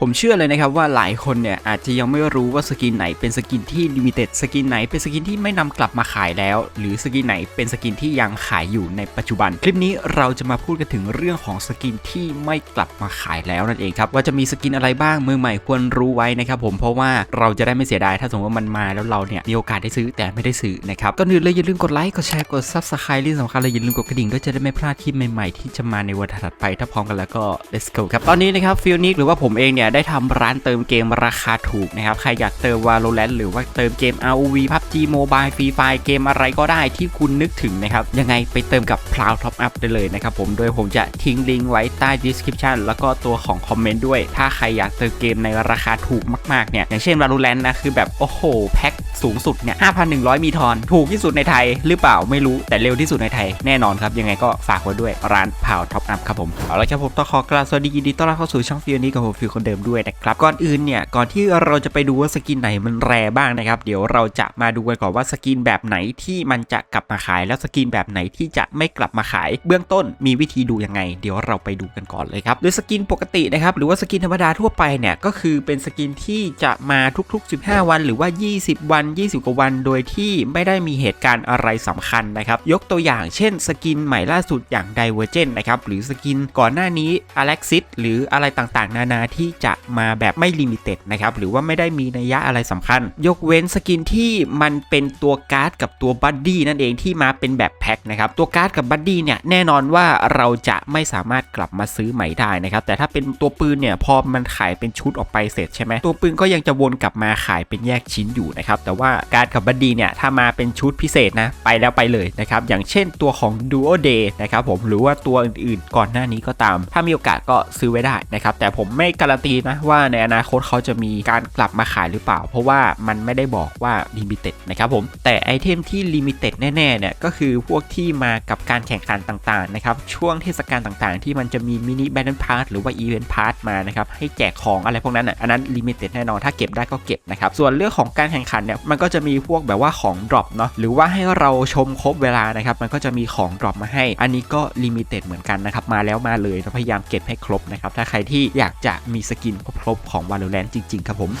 ผมเชื่อเลยนะครับว่าหลายคนเนี่ยอาจจะยังไม่รู้ว่าสกินไหนเป็นสกินที่ลิมิเต็ดสกินไหนเป็นสกินที่ไม่นำกลับมาขายแล้ว หรือสกินไหนเป็นสกินที่ยังขายอยู่ในปัจจุบัน คลิปนี้เราจะมาพูดกันถึงเรื่องของสกินที่ไม่กลับมาขายแล้วนั่นเองครับว่าจะมีสกินอะไรบ้างมือใหม่ควรรู้ไว้นะครับผมเพราะว่าเราจะได้ไม่เสียดายถ้าสมมติว่ามันมาแล้วเราเนี่ยมีโอกาสได้ซื้อแต่ไม่ได้ซื้อนะครับก่อนอื่นเลยอย่าลืมกดไลค์กดแชร์กดซับสไครต์ที่สำคัญเลยอย่าลืมกดกระดิ่งด้วยจะได้ไม่พลาดคลิปใหม่ๆที่จะมาในวันถัดไปถ้าพร้อมกันแล้วก็ let's go ครับตอนนี้นะครับฟิลนิกหรือว่าผมเองเนี่ยได้ทำร้านเติมเกมราคาถูกนะครับ ใครอยากเติม Valorant หรือว่าเติมเกม ROV PUBG Mobile Free Fire เกมอะไรก็ได้ที่คุณนึกถึงนะครับ ยังไงไปเติมกับ p l o u d Top Up ได้เลยนะครับผมโดยผมจะทิ้งลิงก์ไว้ใต้ description แล้วก็ตัวของคอมเมนต์ด้วย ถ้าใครอยากเติมเกมในราคาถูกมากๆเนี่ยอย่างเช่น Valorant นะคือแบบโอ้โหแพ็ค สูงสุดเนี่ย5,100 มีทอน ถูกที่สุดในไทยหรือเปล่าไม่รู้แต่เร็วที่สุดในไทยแน่นอนครับ ยังไงก็ฝากไว้ด้วยร้านพาวท็อปอัพครับผมเอาละครับผมต้องขอกราบสวัสดียินดีต้อนรับเข้าสู่ช่องฟิวนี้กับผมฟิวคนเดิมด้วยนะครับก่อนอื่นเนี่ยก่อนที่เราจะไปดูว่าสกินไหนมันแรบ้างนะครับเดี๋ยวเราจะมาดูกันก่อนว่าสกินแบบไหนที่มันจะกลับมาขายแล้วสกินแบบไหนที่จะไม่กลับมาขาย เบื้องต้นมีวิธีดูยังไง เดี๋ยวเราไปดูกันก่อนเลยครับโดยสกินปกตินะครับหรือว่าสกินธรรมดาทั่วไปเนี่ยก็คือเป็นสกินที่จะมาทุกๆ 15 วันหรือว่า 20 วัน20 กว่าวัน โดยที่ไม่ได้มีเหตุการณ์อะไรสำคัญนะครับ ยกตัวอย่างเช่นสกินใหม่ล่าสุดอย่าง Divergent นะครับ หรือสกินก่อนหน้านี้ Alexis หรืออะไรต่างๆ นานาที่จะมาแบบไม่ลิมิเต็ดนะครับ หรือว่าไม่ได้มีนัยยะอะไรสำคัญ ยกเว้นสกินที่มันเป็นตัวการ์ดกับตัวบัดดี้นั่นเองที่มาเป็นแบบแพ็คนะครับ ตัวการ์ดกับบัดดี้เนี่ยแน่นอนว่าเราจะไม่สามารถกลับมาซื้อใหม่ได้นะครับ แต่ถ้าเป็นตัวปืนเนี่ยพอมันขายเป็นชุดออกไปเสร็จใช่ไหมตัวปืนก็ยังจะวนกลับมาขายเป็นแยกชิ้นอยู่นะครับแต่ว่าการ์ดกับบัดดีเนี่ยถ้ามาเป็นชุดพิเศษนะไปแล้วไปเลยนะครับอย่างเช่นตัวของ Duo Day นะครับผมหรือว่าตัวอื่นๆก่อนหน้านี้ก็ตาม ถ้ามีโอกาสก็ซื้อไว้ได้นะครับแต่ผมไม่การันตีนะว่าในอนาคตเขาจะมีการกลับมาขายหรือเปล่า เพราะว่ามันไม่ได้บอกว่าลิมิเต็ดนะครับผมแต่ไอเทมที่ลิมิเต็ดแน่ๆเนี่ยก็คือพวกที่มากับการแข่งขันต่างๆนะครับช่วงเทศกาลต่างๆ ที่มันจะมีมินิแบนด์พาร์ทหรือว่าอีเวนต์พาร์ทมานะครับให้แจกของอะไรพวกนั้นอะอันนั้นลิมิเต็ดแน่นอนถ้าเก็บได้ก็เก็บนะครับส่วนเรื่องของการแข่งขันเนี่ยมันก็จะมีพวกแบบว่าของดรอปเนาะหรือว่าให้เราชมครบเวลานะครับ มันก็จะมีของดรอปมาให้ อันนี้ก็ลิมิเต็ดเหมือนกันนะครับ มาแล้วมาเลยพยายามเก็บให้ครบนะครับ ถ้าใครที่อยากจะมีสกินครบๆของ Valorant จริง ๆ ครับผม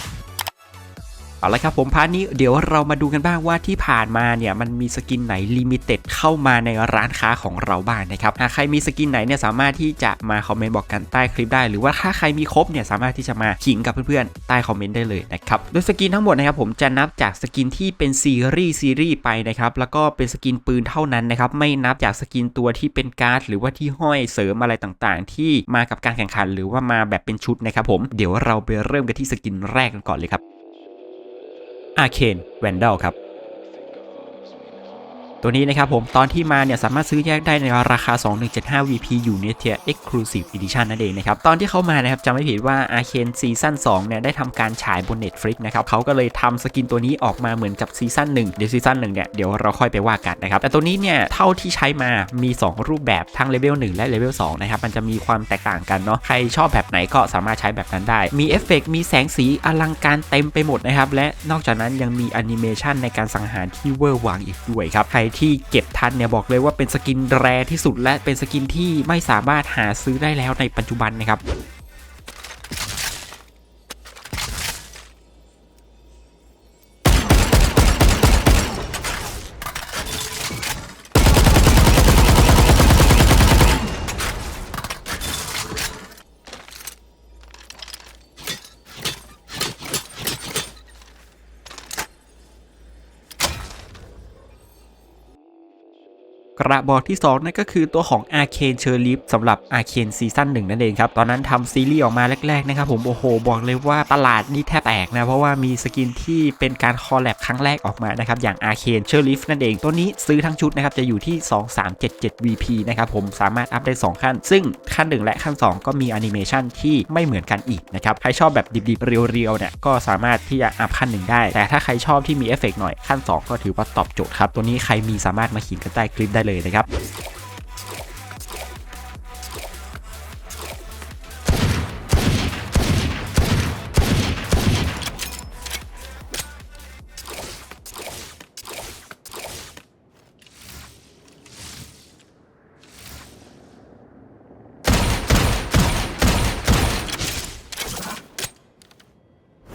เอาละครับผมพาร์ทนี้เดี๋ยวเรามาดูกันบ้างว่าที่ผ่านมาเนี่ยมันมีสกินไหนลิมิเต็ดเข้ามาในร้านค้าของเราบ้างนะครับหากใครมีสกินไหนเนี่ยสามารถที่จะมาคอมเมนต์บอกกันใต้คลิปได้ หรือว่าถ้าใครมีครบเนี่ยสามารถที่จะมาขิงกับเพื่อนๆใต้คอมเมนต์ได้เลยนะครับโดยสกินทั้งหมดนะครับผมจะนับจากสกินที่เป็นซีรีส์ซีรีส์ไปนะครับแล้วก็เป็นสกินปืนเท่านั้นนะครับไม่นับจากสกินตัวที่เป็นการ์ดหรือว่าที่ห้อยเสริมอะไรต่างๆ ที่มากับการแข่งขัน หรือว่ามาแบบเป็นชุดนะครับผมเดี๋ยวเราไปเริ่มกันที่สกินแรกกันก่อนเลยครับ อาเคนแวนดอลครับ ตัวนี้นะครับผมตอนที่มาเนี่ยสามารถซื้อแยกได้ในราคา 2175 VP อยู่ในเทีย Exclusive Edition นั่นเองนะครับตอนที่เขามานะครับจำไม่ผิดว่า Arcane ซีซั่น2เนี่ยได้ทำการฉายบน Netflix นะครับเขาก็เลยทำสกินตัวนี้ออกมาเหมือนกับซีซั่น1เดี๋ยวซีซั่น1เนี่ยเดี๋ยวเราค่อยไปว่ากันนะครับแต่ตัวนี้เนี่ยเท่าที่ใช้มามี 2 รูปแบบทั้งเลเวล1และเลเวล2นะครับมันจะมีความแตกต่างกันเนาะใครชอบแบบไหนก็สามารถใช้แบบนั้นได้ มีเอฟเฟกต์มีแสงสีอลังการเต็มไปหมดนะครับและนอกจากนั้นยังมีแอนิเมชันในการสังหารที่เวอร์วังอีกด้วยครับใครที่เก็บทันเนี่ยบอกเลยว่าเป็นสกินแรที่สุดและเป็นสกินที่ไม่สามารถหาซื้อได้แล้วในปัจจุบันนะครับ กระบอกที่ 2 นั่นก็คือตัวของ Arcane c h e r l i f สำหรับ Arcane ซีซั่น1นั่นเองครับ ตอนนั้นทำซีรีส์ออกมาแรก ๆ นะครับผม โอ้โห บอกเลยว่าตลาดนี่แทบแตกนะ เพราะว่ามีสกินที่เป็นการคอลแลบครั้งแรกออกมานะครับ อย่าง Arcane c h e r l i f นั่นเอง ตัวนี้ซื้อทั้งชุดนะครับ จะอยู่ที่ 2377 VP นะครับผมสามารถอัพได้ 2 ขั้น ซึ่งขั้น 1 และขั้น 2 ก็มีแอนิเมชันที่ไม่เหมือนกันอีกนะครับใครชอบแบบดิบๆเรียวๆเนี่ยก็สามารถที่จะอัพขั้นหนึ่งได้แต่ถ้าใครชอบที่มีเอฟเฟกหน่อยขั้น 2 ก็ถือว่าตอบโจทย์ครับตัวนี้ใครมีสามารถมาขิงกันใต้คลิปได้เลยนะครับ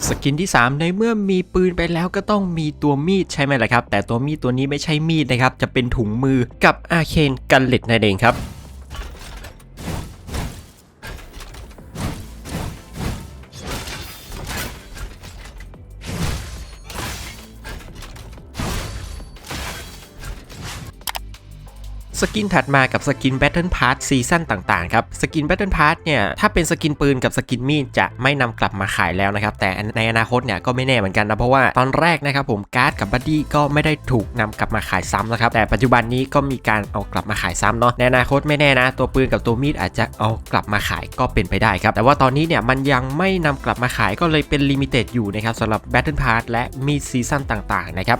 สกินที่ 3 ในเมื่อมีปืนไปแล้วก็ต้องมีตัวมีดใช่ไหมล่ะครับ แต่ตัวมีดตัวนี้ไม่ใช่มีดนะครับ จะเป็นถุงมือกับอาเคนกันเล็ดนั่นเองครับ สกินถัดมากับสกิน Battle Pass ซีซั่นต่างๆครับ สกิน Battle Pass เนี่ยถ้าเป็นสกินปืนกับสกินมีดจะไม่นำกลับมาขายแล้วนะครับ แต่ในอนาคตเนี่ยก็ไม่แน่เหมือนกันนะ เพราะว่าตอนแรกนะครับผมการ์ดกับบัดดี้ก็ไม่ได้ถูกนำกลับมาขายซ้ำนะครับแต่ปัจจุบันนี้ก็มีการเอากลับมาขายซ้ำเนาะในอนาคตไม่แน่นะ ตัวปืนกับตัวมีดอาจจะเอากลับมาขายก็เป็นไปได้ครับ แต่ว่าตอนนี้เนี่ยมันยังไม่นำกลับมาขายก็เลยเป็นลิมิเต็ดอยู่นะครับสำหรับ Battle Pass และมีดซีซั่นต่างๆนะครับ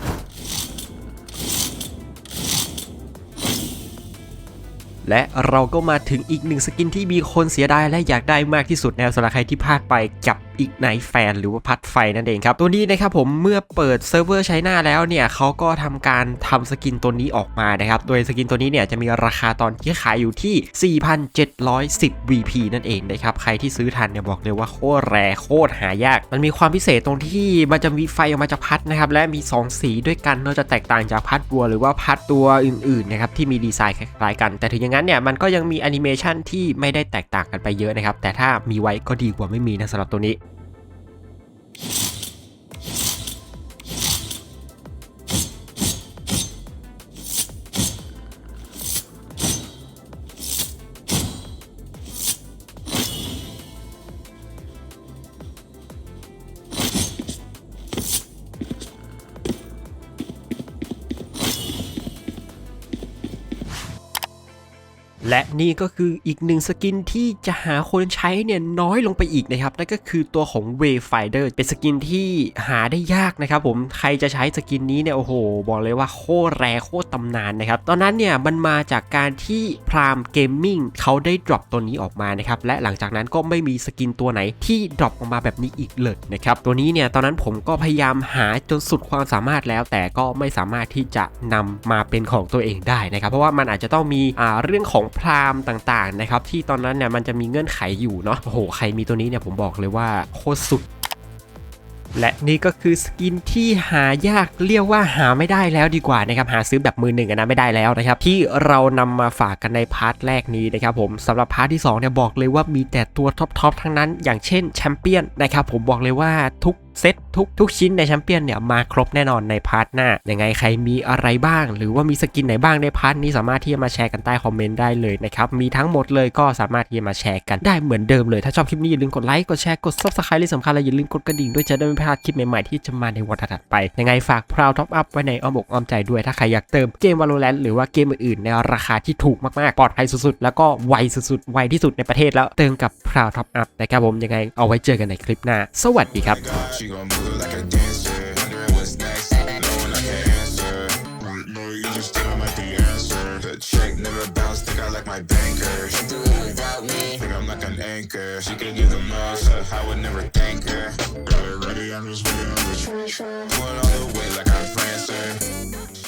และเราก็มาถึงอีกหนึ่งสกินที่มีคนเสียดายและอยากได้มากที่สุดนะสำหรับใครที่พลาดไปกับ อีกไนแฟนหรือว่าพัดไฟนั่นเองครับ ตัวนี้นะครับผมเมื่อเปิดเซิร์ฟเวอร์ใช้หน้าแล้วเนี่ยเขาก็ทำการทำสกินตัวนี้ออกมานะครับ โดยสกินตัวนี้เนี่ยจะมีราคาตอนที่ขายอยู่ที่ 4,710 VP นั่นเองนะครับ ใครที่ซื้อทันเนี่ยบอกเลยว่าโคตรแรโคตรหายาก มันมีความพิเศษตรงที่มันจะมีไฟออกมาจากพัดนะครับและมี 2 สีด้วยกันเนอะจะแตกต่างจากพัดบัวหรือว่าพัดตัวอื่นๆนะครับที่มีดีไซน์คล้ายๆกัน แต่ถึงอย่างนั้นเนี่ยมันก็ยังมีแอนิเมชันที่ไม่ได้แตกต่างกันไปเยอะนะครับแต่ถ้ามีไว้ก็ดีกว่าไม่มีนะสำหรับตัวนี้ และนี่ก็คืออีกหนึ่งสกินที่จะหาคนใช้เนี่ยน้อยลงไปอีกนะครับนั่นก็คือตัวของ Wayfinder เป็นสกินที่หาได้ยากนะครับผมใครจะใช้สกินนี้เนี่ยโอ้โห บอกเลยว่าโคตรแรโคตรตำนานนะครับตอนนั้นเนี่ยมันมาจากการที่พรามเกมมิ่งเขาได้ดรอปตัวนี้ออกมานะครับและหลังจากนั้นก็ไม่มีสกินตัวไหนที่ดรอปออกมาแบบนี้อีกเลยนะครับตัวนี้เนี่ยตอนนั้นผมก็พยายามหาจนสุดความสามารถแล้ว แต่ก็ไม่สามารถที่จะนำมาเป็นของตัวเองได้นะครับเพราะว่ามันอาจจะต้องมีอ่าเรื่องของพราหมณ์ต่างๆนะครับที่ตอนนั้นเนี่ยมันจะมีเงื่อนไขอยู่เนาะโอ้โหใครมีตัวนี้เนี่ยผมบอกเลยว่าโคตรสุดและนี่ก็คือสกินที่หายากเรียกว่าหาไม่ได้แล้วดีกว่านะครับหาซื้อแบบมือหนึ่งนะไม่ได้แล้วนะครับที่เรานำมาฝากกันในพาร์ทแรกนี้นะครับผมสำหรับพาร์ทที่2เนี่ยบอกเลยว่ามีแต่ตัวท็อปๆทั้งนั้น อย่างเช่นแชมเปี้ยนนะครับผมบอกเลยว่าทุกเซตทุกทุกชิ้นในแชมเปี้ยนเนี่ยมาครบแน่นอนในพาร์ทหน้า ยังไงใครมีอะไรบ้าง หรือว่ามีสกินไหนบ้างในพาร์ทนี้สามารถที่จะมาแชร์กันใต้คอมเมนต์ได้เลยนะครับ มีทั้งหมดเลยก็สามารถที่จะมาแชร์กันได้เหมือนเดิมเลย ถ้าชอบคลิปนี้อย่าลืมกดไลค์ กดแชร์ กด subscribe ที่สำคัญและอย่าลืมกดกระดิ่งด้วยจะได้ไม่พลาดคลิปใหม่ๆที่จะมาในวันถัดไป ยังไงฝากพราวท็อปอัพไว้ในอ้อมอกอ้อมใจด้วย ถ้าใครอยากเติมเกม Valorant หรือว่าเกมอื่นๆในราคาที่ถูกมากๆ ปลอดภัยสุดๆ แล้วก็ไวสุดๆ ไวที่สุดในประเทศแล้วเติมกับพราวท็อปอัพนะครับผมยังไงเอาไว้เจอกันในคลิปหน้า สวัสดีครับ She gon' move like a dancer. Wondering what's next, no one I can answer. Right, you just still like the answer. The check never bounced, think I like my banker. She do it without me, think I'm like an anchor. She could give the most, I would never thank her. Got it ready, I'm just waiting on the treasure. Going all the way like I'm Prancer.